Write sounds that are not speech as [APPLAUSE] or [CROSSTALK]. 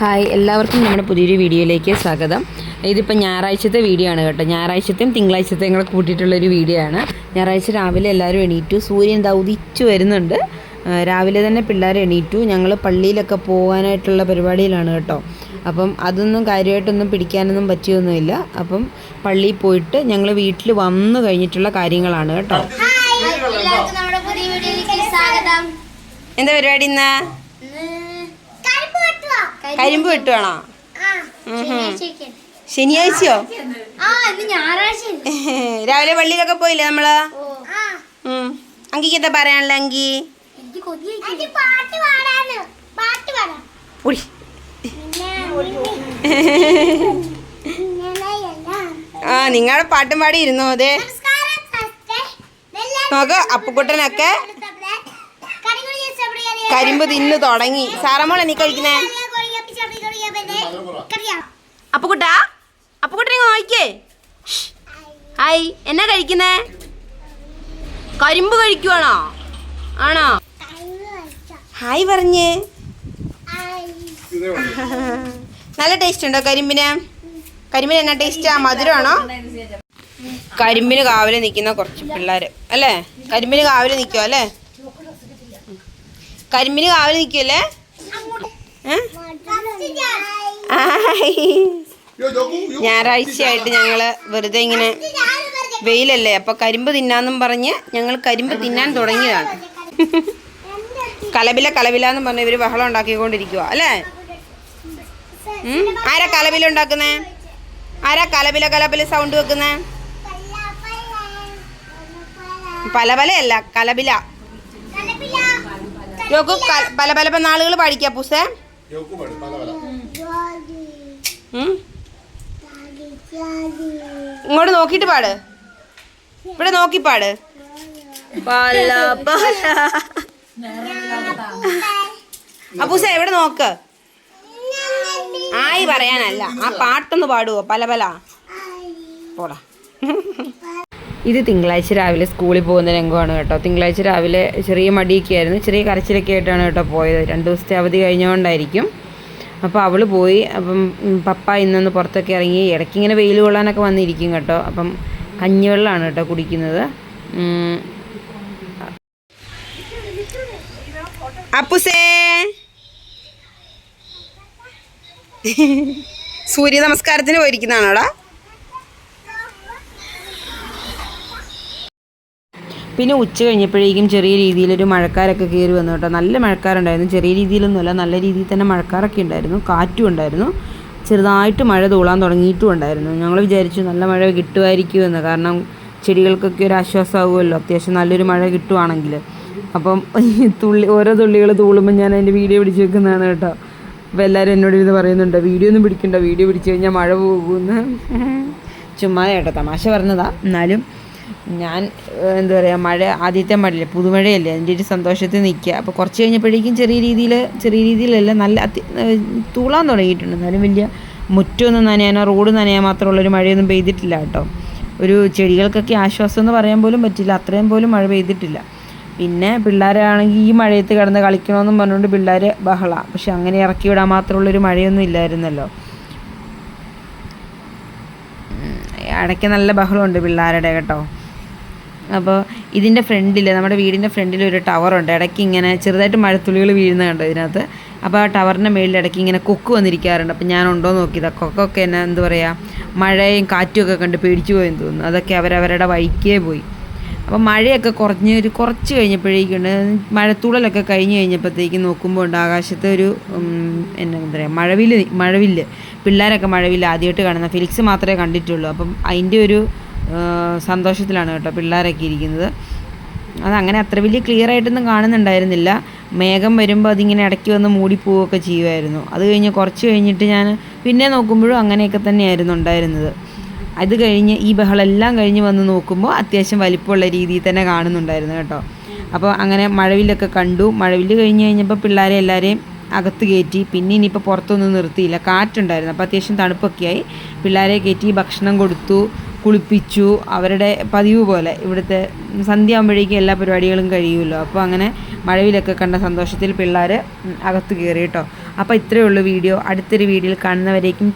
Hi എല്ലാവർക്കും നമ്മുടെ പുതിയൊരു വീഡിയോയിലേക്ക് സ്വാഗതം. ഇതിപ്പോൾ ഞായറാഴ്ചത്തെ വീഡിയോ ആണ് കേട്ടോ. ഞായറാഴ്ചത്തെയും തിങ്കളാഴ്ചത്തെയും കൂടെ കൂട്ടിയിട്ടുള്ളൊരു വീഡിയോ ആണ്. ഞായറാഴ്ച രാവിലെ എല്ലാവരും എണീറ്റു. സൂര്യൻ ദൗതിച്ചു ഉദിച്ചു വരുന്നുണ്ട്. രാവിലെ തന്നെ പിള്ളേർ എണീറ്റു. ഞങ്ങൾ പള്ളിയിലൊക്കെ പോകാനായിട്ടുള്ള പരിപാടിയിലാണ് കേട്ടോ. അപ്പം അതൊന്നും കാര്യമായിട്ടൊന്നും പിടിക്കാനൊന്നും പറ്റിയൊന്നുമില്ല. അപ്പം പള്ളിയിൽ പോയിട്ട് ഞങ്ങൾ വീട്ടിൽ വന്നു കഴിഞ്ഞിട്ടുള്ള കാര്യങ്ങളാണ് കേട്ടോ. എന്താ പരിപാടി ഇന്ന്? കരിമ്പ് വെട്ടുവാണോ. ശനിയാഴ്ചയോ? ആ ഇന്ന് ഞായറാഴ്ച [LAUGHS] രാവിലെ പള്ളിയിലൊക്കെ പോയില്ലേ നമ്മൾ. അങ്കിക്ക് എന്താ പറയാനുള്ള അങ്കി? എനിക്ക് പാട്ട് പാടാന്ന്. പാട്ട് പാടാം. ഉടി. ആ നിങ്ങളുടെ പാട്ടും പാടി ഇരുന്നു അതെ നോക്ക് അപ്പുക്കുട്ടനൊക്കെ കരിമ്പ് തിന്നു തുടങ്ങി. സാറമ്മോളെ നീ കഴിക്കുന്നേ അപ്പുക്കുട്ടാ അപ്പുകുട്ടനെ നോക്കിയേ. ഹായ് എന്നാ കഴിക്കുന്നേ? കരിമ്പ് കഴിക്കുവാണോ? ആണോ? ഹായ് പറഞ്ഞേ. നല്ല ടേസ്റ്റ് ഉണ്ടോ കരിമ്പിന്? കരിമ്പിന് എന്നാ ടേസ്റ്റാ മധുരമാണോ? കരിമ്പിന് കാവൽ നിൽക്കുന്ന കുറച്ച് പിള്ളേർ അല്ലേ? കരിമ്പിന് കാവൽ നിൽക്കുമോ അല്ലേ? കരിമ്പിന് കാവലെ നിൽക്കുമല്ലേ ഞായറാഴ്ചയായിട്ട് ഞങ്ങൾ വെറുതെ ഇങ്ങനെ വെയിലല്ലേ അപ്പോൾ കരിമ്പ് തിന്നാന്നും പറഞ്ഞ് ഞങ്ങൾ കരിമ്പ് തിന്നാൻ തുടങ്ങിയതാണ്. കലബില കലബില എന്ന് പറഞ്ഞ് ഇവർ ബഹളം ഉണ്ടാക്കിക്കൊണ്ടിരിക്കുക അല്ലേ? ആരാ കലബില ഉണ്ടാക്കുന്നേ? ആരാ കലബില കലബില സൗണ്ട് വെക്കുന്നേ? പല പലയല്ല കലബില നോക്കൂ പല പല പല നാളുകൾ പാടിക്കാ പൂസേ. ഉം? ഇങ്ങോട്ട് നോക്കിട്ട് പാട്. ഇവിടെ നോക്കി പാട്. പല പല. അപ്പൂസ എവിടെ നോക്ക്? ആയി പറയാനല്ല. ആ പാട്ടൊന്ന് പാടുവോ? പല പല. പോടാ. ഇത് തിങ്കളാഴ്ച രാവിലെ സ്കൂളിൽ പോകുന്ന രംഗമാണ് കേട്ടോ. തിങ്കളാഴ്ച രാവിലെ ചെറിയ മടിയൊക്കെ ആയിരുന്നു ചെറിയ കരച്ചിലൊക്കെ ആയിട്ടാണ് കേട്ടോ പോയത്. രണ്ട് ദിവസത്തെ അവധി കഴിഞ്ഞുകൊണ്ടായിരിക്കും. അപ്പോൾ അവൾ പോയി. അപ്പം പപ്പ ഇന്നൊന്ന് പുറത്തൊക്കെ ഇറങ്ങി ഇടയ്ക്ക് ഇങ്ങനെ വെയിൽ കൊള്ളാനൊക്കെ വന്നിരിക്കും കേട്ടോ. അപ്പം കഞ്ഞിവെള്ളമാണ് കേട്ടോ കുടിക്കുന്നത്. അപ്പുസേ. സൂര്യ നമസ്കാരത്തിന് പോയിരിക്കുന്നതാണോടാ? പിന്നെ ഉച്ച കഴിഞ്ഞപ്പോഴേക്കും ചെറിയ രീതിയിലൊരു മഴക്കാരൊക്കെ കയറി വന്നു കേട്ടോ. നല്ല മഴക്കാരുണ്ടായിരുന്നു. ചെറിയ രീതിയിലൊന്നുമല്ല നല്ല രീതിയിൽ തന്നെ മഴക്കാരൊക്കെ ഉണ്ടായിരുന്നു. കാറ്റും ഉണ്ടായിരുന്നു. ചെറുതായിട്ട് മഴ തൂളാൻ തുടങ്ങിയിട്ടും ഉണ്ടായിരുന്നു. ഞങ്ങൾ വിചാരിച്ചു നല്ല മഴ കിട്ടുമായിരിക്കുമെന്ന് കാരണം ചെടികൾക്കൊക്കെ ഒരു ആശ്വാസമാകുമല്ലോ അത്യാവശ്യം നല്ലൊരു മഴ കിട്ടുവാണെങ്കിൽ. അപ്പം തുള്ളി ഓരോ തുള്ളികൾ തൂളുമ്പോൾ ഞാൻ അതിന്റെ വീഡിയോ പിടിച്ച് വെക്കുന്നതാണ് കേട്ടോ. അപ്പോൾ എല്ലാവരും എന്നോട് ഇത് പറയുന്നുണ്ട്. വീഡിയോ ഒന്നും പിടിക്കണ്ട. വീഡിയോ പിടിച്ച് കഴിഞ്ഞാൽ മഴ പോകുമെന്ന് ചുമ്മാ കേട്ടോ. തമാശ പറഞ്ഞതാ. എന്നാലും ഞാൻ എന്താ പറയുക മഴ ആദ്യത്തെ മഴയില്ല പുതുമഴയല്ലേ അതിന്റെ ഒരു സന്തോഷത്തിൽ നിൽക്കുക. അപ്പോൾ കുറച്ച് കഴിഞ്ഞപ്പോഴേക്കും ചെറിയ രീതിയിൽ ചെറിയ രീതിയിലല്ല നല്ല തൂളാൻ തുടങ്ങിയിട്ടുണ്ട്. എന്നാലും വലിയ മുറ്റമൊന്നും നനയാനോ റോഡ് നനയാൻ മാത്രമുള്ളൊരു മഴയൊന്നും പെയ്തിട്ടില്ല കേട്ടോ. ഒരു ചെടികൾക്കൊക്കെ ആശ്വാസം എന്ന് പറയാൻ പോലും പറ്റില്ല. അത്രയും പോലും മഴ പെയ്തിട്ടില്ല. പിന്നെ പിള്ളേരാണെങ്കിൽ ഈ മഴയത്ത് കിടന്ന് കളിക്കണമെന്നും പറഞ്ഞുകൊണ്ട് പിള്ളേർ ബഹള. പക്ഷെ അങ്ങനെ ഇറക്കി വിടാൻ മാത്രമുള്ളൊരു മഴയൊന്നും ഇല്ലായിരുന്നല്ലോ. ഇടയ്ക്ക് നല്ല ബഹളമുണ്ട് പിള്ളേരുടെ കേട്ടോ. അപ്പോൾ ഇതിന്റെ ഫ്രണ്ടിൽ നമ്മുടെ വീടിന്റെ ഫ്രണ്ടിൽ ഒരു ടവറുണ്ട് ഇടയ്ക്ക് ഇങ്ങനെ ചെറുതായിട്ട് മഴത്തുള്ളികൾ വീഴുന്ന കണ്ടോ ഇതിനകത്ത്? അപ്പോൾ ആ ടവറിന്റെ മേളിൽ ഇടയ്ക്ക് ഇങ്ങനെ കൊക്ക് വന്നിരിക്കാറുണ്ട്. അപ്പോൾ ഞാൻ ഉണ്ടോ നോക്കിയതാ കൊക്കൊക്കെ എന്നെ എന്താ പറയുക മഴയും കാറ്റും ഒക്കെ കണ്ട് പേടിച്ചു പോയെന്ന് തോന്നുന്നു. അതൊക്കെ അവരവരുടെ വഴിക്കേ പോയി. അപ്പോൾ മഴയൊക്കെ കുറഞ്ഞ് ഒരു കുറച്ച് കഴിഞ്ഞപ്പോഴേക്കുണ്ട്. മഴത്തുള്ളലൊക്കെ കഴിഞ്ഞ് കഴിഞ്ഞപ്പോഴത്തേക്ക് നോക്കുമ്പോൾ ഉണ്ട് ആകാശത്ത് ഒരു എന്നാ പറയുക മഴവിൽ മഴവിൽ പിള്ളേരൊക്കെ മഴവില്ല് ആദ്യമായിട്ട് കാണുന്ന ഫിലിക്സ് മാത്രമേ കണ്ടിട്ടുള്ളൂ. അപ്പം അതിന്റെ ഒരു സന്തോഷത്തിലാണ് കേട്ടോ പിള്ളേരൊക്കെ ഇരിക്കുന്നത്. അതങ്ങനെ അത്ര വലിയ ക്ലിയർ ആയിട്ടൊന്നും കാണുന്നുണ്ടായിരുന്നില്ല. മേഘം വരുമ്പോൾ അതിങ്ങനെ ഇടയ്ക്ക് വന്ന് മൂടിപ്പോവുകയൊക്കെ ചെയ്യുമായിരുന്നു അത് കഴിഞ്ഞ് കുറച്ച് കഴിഞ്ഞിട്ട് ഞാൻ പിന്നെ നോക്കുമ്പോഴും അങ്ങനെയൊക്കെ തന്നെയായിരുന്നു ഉണ്ടായിരുന്നത്. അത് കഴിഞ്ഞ് ഈ ബഹളെല്ലാം കഴിഞ്ഞ് വന്ന് നോക്കുമ്പോൾ അത്യാവശ്യം വലിപ്പമുള്ള രീതിയിൽ തന്നെ കാണുന്നുണ്ടായിരുന്നു കേട്ടോ. അപ്പോൾ അങ്ങനെ മഴവില്ലൊക്കെ കണ്ടു. മഴവിൽ കഴിഞ്ഞ് കഴിഞ്ഞപ്പോൾ പിള്ളേരെ എല്ലാവരെയും അകത്ത് കയറ്റി. പിന്നെ ഇനിയിപ്പോൾ പുറത്തൊന്നും നിർത്തിയില്ല. കാറ്റുണ്ടായിരുന്നു. അപ്പോൾ അത്യാവശ്യം തണുപ്പൊക്കെയായി പിള്ളേരെ കയറ്റി ഭക്ഷണം കൊടുത്തു. കുളിപ്പിച്ചു അവരുടെ പതിവ് പോലെ ഇവിടുത്തെ സന്ധ്യ ആകുമ്പോഴേക്കും എല്ലാ പരിപാടികളും കഴിയുമല്ലോ. അപ്പോൾ അങ്ങനെ മഴവിലൊക്കെ കണ്ട സന്തോഷത്തിൽ പിള്ളേർ അകത്ത് കയറി കേട്ടോ. അപ്പോൾ ഇത്രയേ ഉള്ളൂ വീഡിയോ. അടുത്തൊരു വീഡിയോയിൽ കാണുന്നവരേക്കും